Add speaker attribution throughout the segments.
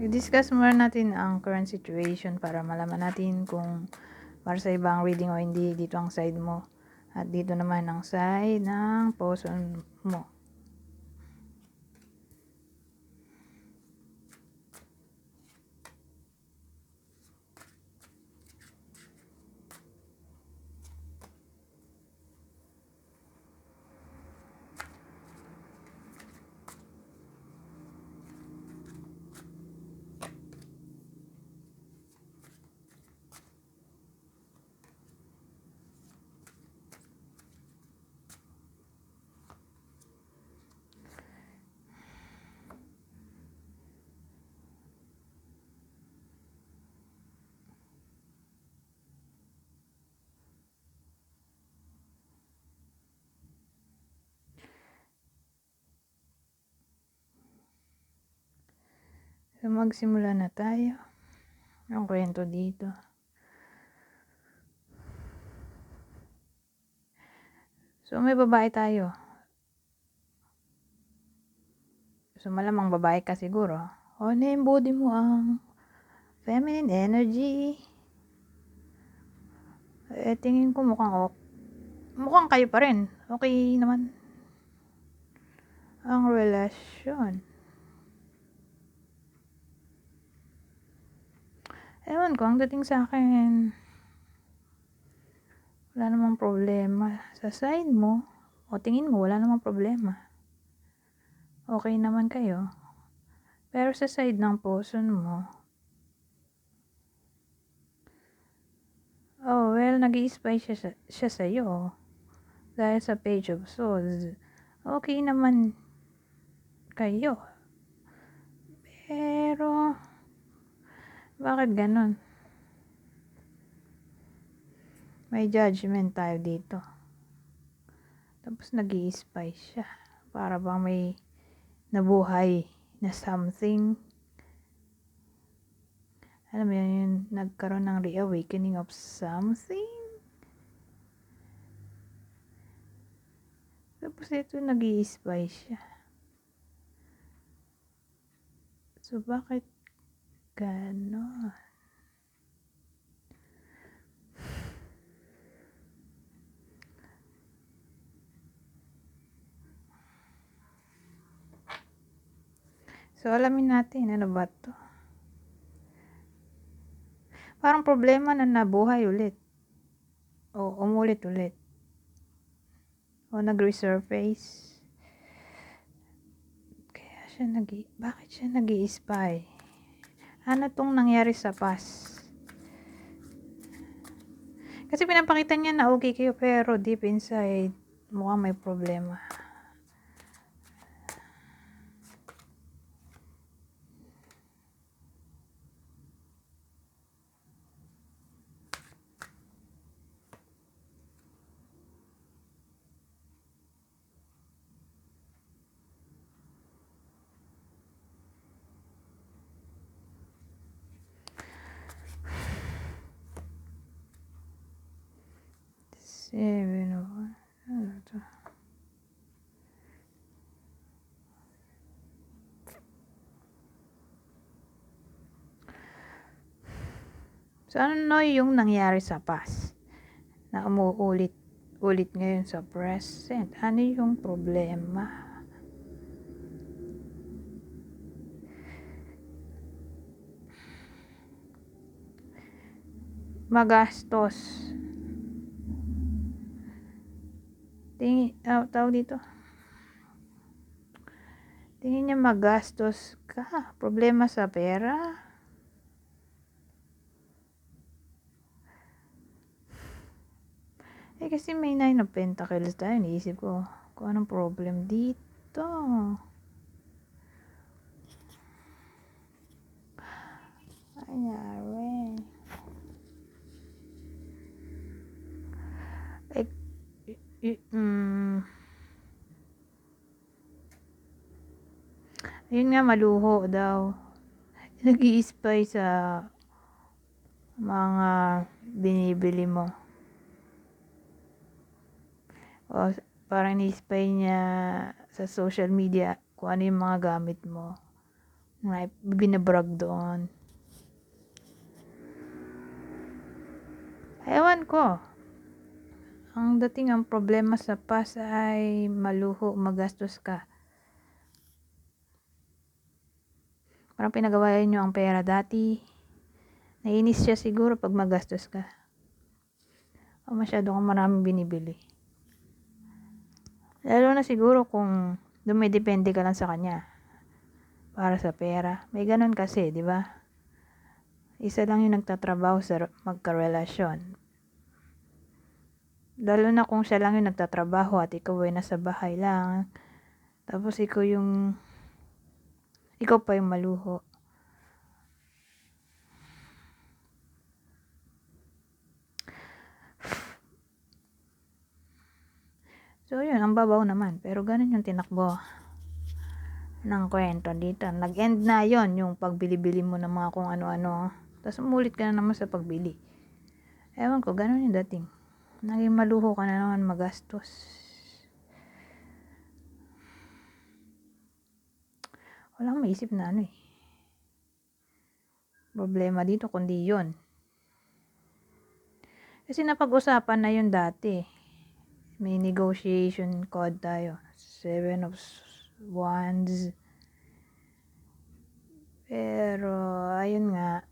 Speaker 1: i-discuss muna natin ang current situation para malaman natin kung para sa ibang reading o hindi dito ang side mo. At dito naman ang side ng person mo. So, magsimula na tayo. Ang kwento dito. So, may babae tayo. So, malamang babae ka siguro. O, ano yung body mo ang feminine energy. Eh, tingin ko mukhang ok. Mukhang kayo pa rin. Okay naman. Ang relasyon. Ewan ko, ang dating sa akin, wala namang problema. Sa side mo, o tingin mo, wala namang problema. Okay naman kayo. Pero sa side ng person mo, oh, well, nag spy siya, siya sa'yo. Dahil sa page of swords, okay naman kayo. Pero, bakit ganun? May judgment tayo dito. Tapos nag spy siya. Para bang may nabuhay na something. Alam mo yun, yung nagkaroon ng reawakening of something. Tapos ito nag spy siya. So, bakit Ganon. So, alamin natin, ano ba to? Parang problema na nabuhay ulit. O, umulit ulit. O, nag-resurface. Kaya siya nag bakit siya nag spy ano tong nangyari sa past? Kasi pinapakita niya na okay kayo pero deep inside mukhang may problema. Ano to? So, ano yung nangyari sa past? Na umuulit ulit ngayon sa present. Ano yung problema? Magastos tingin, uh, tawag dito, tingin niya magastos ka, problema sa pera, eh kasi may nine of pentacles tayo, niisip ko, kung anong problem dito, Anyari. mm, ayun nga maluho daw nag spy sa mga binibili mo o parang ni-spy niya sa social media kung ano yung mga gamit mo may binabrag doon. Ewan ko. Ang dating ang problema sa past ay maluho, magastos ka. Parang pinagawain nyo ang pera dati. Nainis siya siguro pag magastos ka. O masyado kang maraming binibili. Lalo na siguro kung dumidepende ka lang sa kanya. Para sa pera. May ganun kasi, di ba? Isa lang yung nagtatrabaho sa magkarelasyon. Lalo na kung siya lang yung nagtatrabaho at ikaw ay nasa bahay lang. Tapos ikaw yung ikaw pa yung maluho. So, yun, ang babaw naman. Pero ganun yung tinakbo ng kwento dito. Nag-end na yon yung pagbili-bili mo ng mga kung ano-ano. Tapos umulit ka na naman sa pagbili. Ewan ko, ganun yung dating. Naging maluho ka na naman magastos. Walang maisip na ano eh. Problema dito kundi yon. Kasi napag-usapan na yun dati. May negotiation code tayo. Seven of Wands. Pero, ayun nga.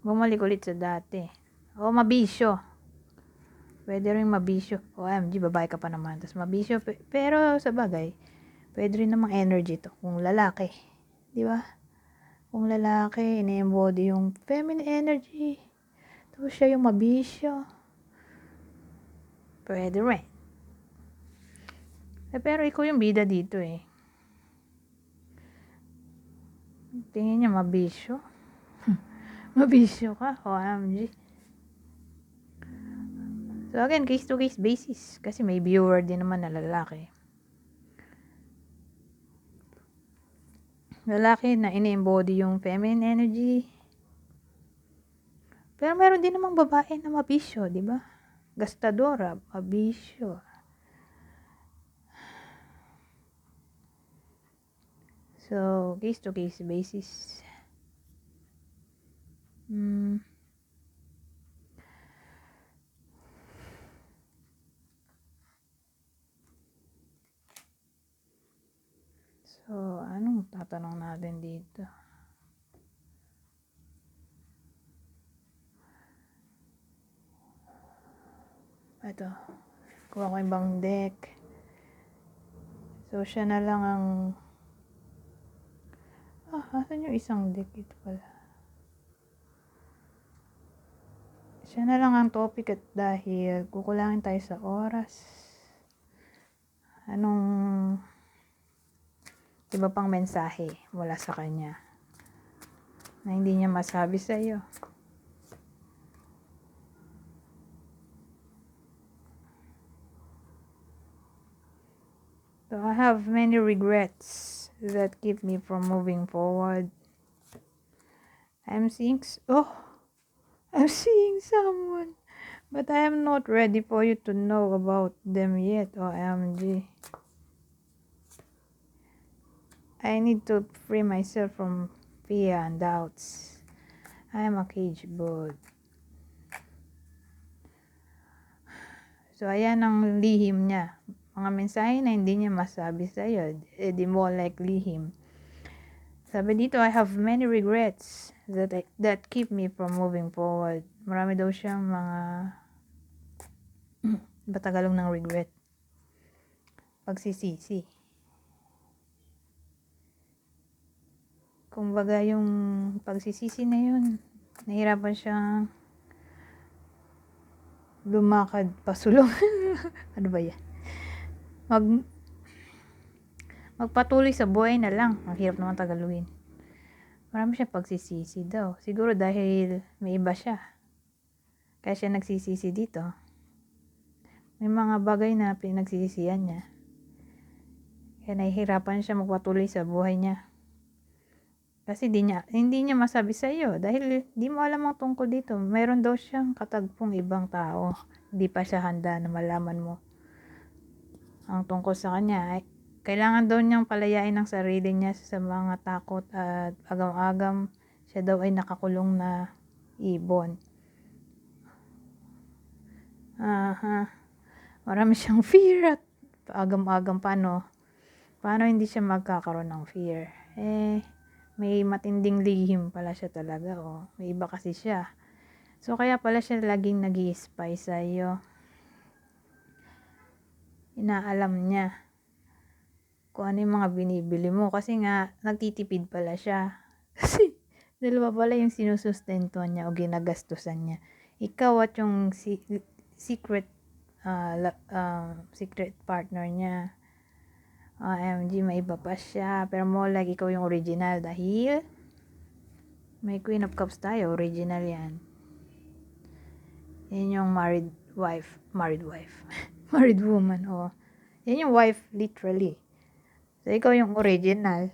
Speaker 1: Bumalik ulit sa dati. O, mabisyo. Pwede rin mabisyo. O, MG, babae ka pa naman. Tapos mabisyo. Pero, sa bagay, pwede rin namang energy to. Kung lalaki. Di ba? Kung lalaki, ini-embody yung feminine energy. Tapos siya yung mabisyo. Pwede rin. Eh, pero ikaw yung bida dito eh. Tingin niya mabisyo. mabisyo ka, OMG. So again, case to case basis. Kasi may viewer din naman na lalaki. Lalaki na ini-embody yung feminine energy. Pero meron din namang babae na mabisyo, di ba? Gastadora, mabisyo. So, case to case basis. Hmm. So, anong tatanong natin dito? Ito. Kuha ko ibang deck. So, siya na lang ang... Ah, asan yung isang deck? Ito pala. Siya na lang ang topic at dahil kukulangin tayo sa oras. Anong iba pang mensahe mula sa kanya na hindi niya masabi sa iyo. So I have many regrets that keep me from moving forward. I'm seeing oh I'm seeing someone but I am not ready for you to know about them yet, OMG. I need to free myself from fear and doubts. I am a cage bird. So, ayan ang lihim niya. Mga mensahe na hindi niya masabi sa iyo. Eh, di mo like lihim. Sabi dito, I have many regrets that I, that keep me from moving forward. Marami daw siyang mga batagalong ng regret. Pagsisisi. Kumbaga yung pagsisisi na yun, nahirapan siyang lumakad pasulong. ano ba yan? Mag, magpatuloy sa buhay na lang. Ang hirap naman tagaluhin. Marami siya pagsisisi daw. Siguro dahil may iba siya. Kaya siya nagsisisi dito. May mga bagay na pinagsisisiyan niya. Kaya nahihirapan siya magpatuloy sa buhay niya. Kasi di niya, hindi niya masabi sa iyo dahil di mo alam ang tungkol dito. Meron daw siyang katagpong ibang tao. Hindi pa siya handa na malaman mo ang tungkol sa kanya. kailangan daw niyang palayain ang sarili niya sa mga takot at agam-agam siya daw ay nakakulong na ibon. Aha. Marami siyang fear at agam-agam paano. Paano hindi siya magkakaroon ng fear? Eh, may matinding lihim pala siya talaga. Oh. May iba kasi siya. So, kaya pala siya laging nag spy sa iyo. Inaalam niya kung ano yung mga binibili mo. Kasi nga, nagtitipid pala siya. Kasi, dalawa pala yung sinusustento niya o ginagastusan niya. Ikaw at yung si- secret uh, uh, secret partner niya. OMG, may iba pa siya. Pero mo like ikaw yung original dahil may Queen of Cups tayo. Original yan. Yan yung married wife. Married wife. married woman. Oh. Yan yung wife, literally. So, ikaw yung original.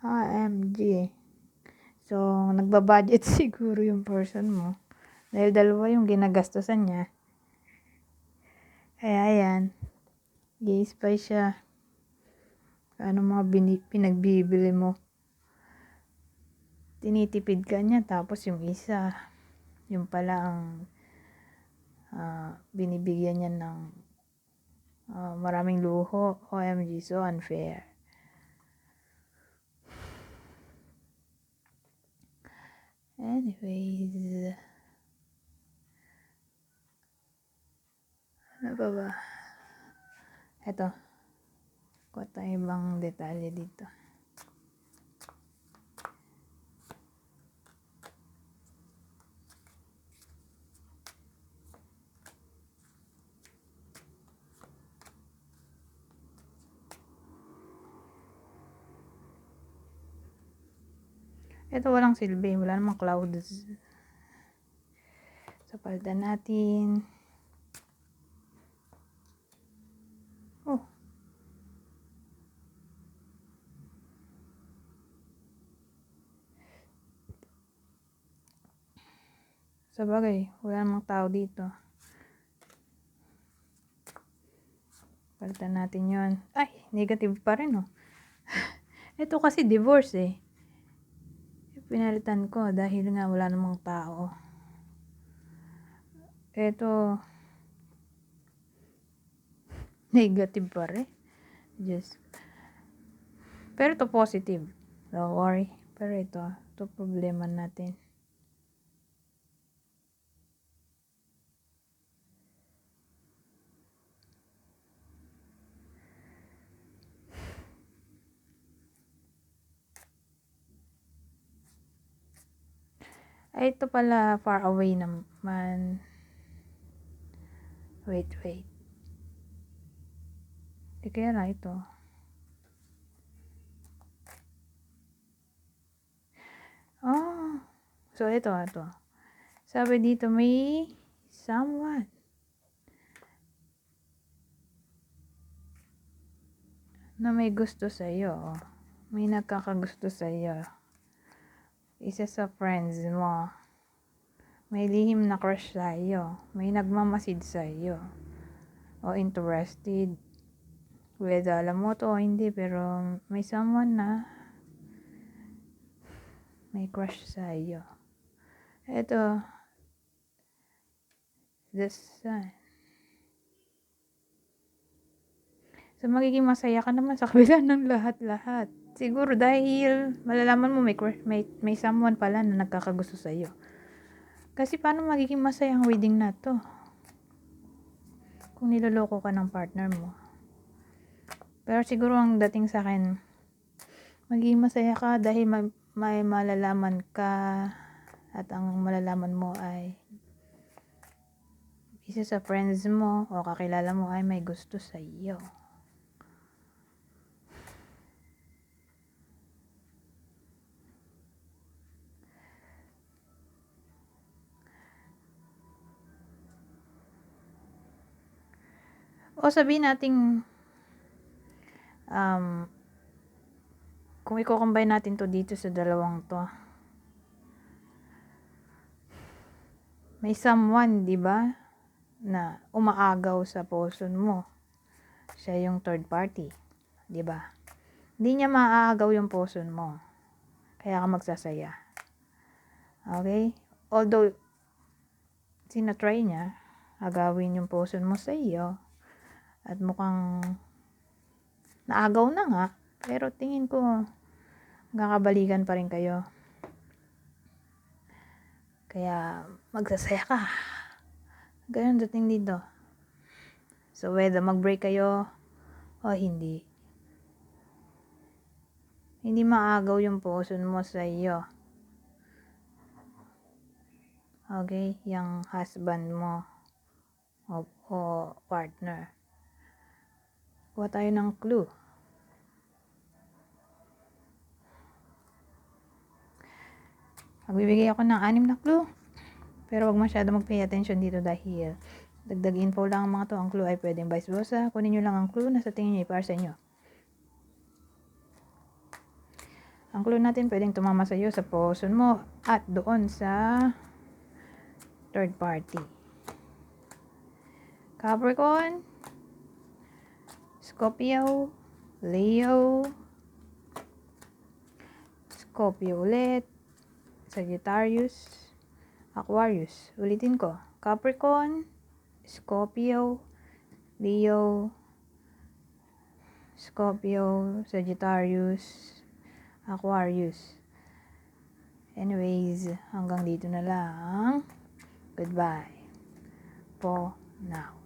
Speaker 1: OMG. So, nagbabudget siguro yung person mo. Dahil dalawa yung ginagastosan niya. Kaya ayan. Gi-spy siya. Ano mga bini- pinagbibili mo. Tinitipid ka niya. Tapos yung isa. Yung pala ang uh, binibigyan niya ng uh, maraming luho. OMG, so unfair. Anyways. Ano ba ba? Ito. Kuha ibang detalye dito. Ito walang silbi. Wala namang clouds. So, palitan natin. Oh. Sa bagay, wala namang tao dito. Palitan natin yon Ay, negative pa rin oh. Ito kasi divorce eh pinalitan ko dahil nga wala namang tao. Ito, negative pa rin. Just, pero ito positive. Don't worry. Pero ito, ito problema natin. Ay, ito pala far away naman. Wait, wait. Di kaya na ito. Oh. So, ito, ito. Sabi dito, may someone. Na may gusto sa iyo. May nagkakagusto sa iyo isa sa friends mo, may lihim na crush sa may nagmamasid sa iyo, o interested, whether alam mo to o hindi, pero may someone na may crush sa iyo. Ito, the sun. So, magiging masaya ka naman sa kabila ng lahat-lahat. Siguro dahil malalaman mo may, may, may someone pala na nagkakagusto sa iyo. Kasi paano magiging masaya ang wedding na to? Kung niloloko ka ng partner mo. Pero siguro ang dating sa akin, magiging masaya ka dahil may, may malalaman ka at ang malalaman mo ay isa sa friends mo o kakilala mo ay may gusto sa iyo. O sabihin nating um, kung i-combine natin to dito sa dalawang to. May someone, 'di ba? na umaagaw sa poson mo. Siya yung third party. 'di ba? Hindi niya maaagaw yung poson mo. Kaya ka magsasaya. Okay? Although, sinatry niya, agawin yung poson mo sa iyo. At mukhang naagaw na nga. Pero tingin ko, magkakabalikan pa rin kayo. Kaya, magsasaya ka. Ganun dating dito. So, whether mag-break kayo o hindi, hindi maagaw yung poson mo sa iyo. Okay? Yung husband mo o, o partner. Kuha tayo ng clue. Magbibigay ako ng anim na clue. Pero wag masyado mag-pay attention dito dahil dagdag info lang ang mga to. Ang clue ay pwedeng vice versa. Kunin nyo lang ang clue na sa tingin nyo para sa inyo. Ang clue natin pwedeng tumama sa iyo sa poson mo at doon sa third party. Capricorn, Scorpio, Leo, Scorpio ulit, Sagittarius, Aquarius. Ulitin ko. Capricorn, Scorpio, Leo, Scorpio, Sagittarius, Aquarius. Anyways, hanggang dito na lang. Goodbye for now.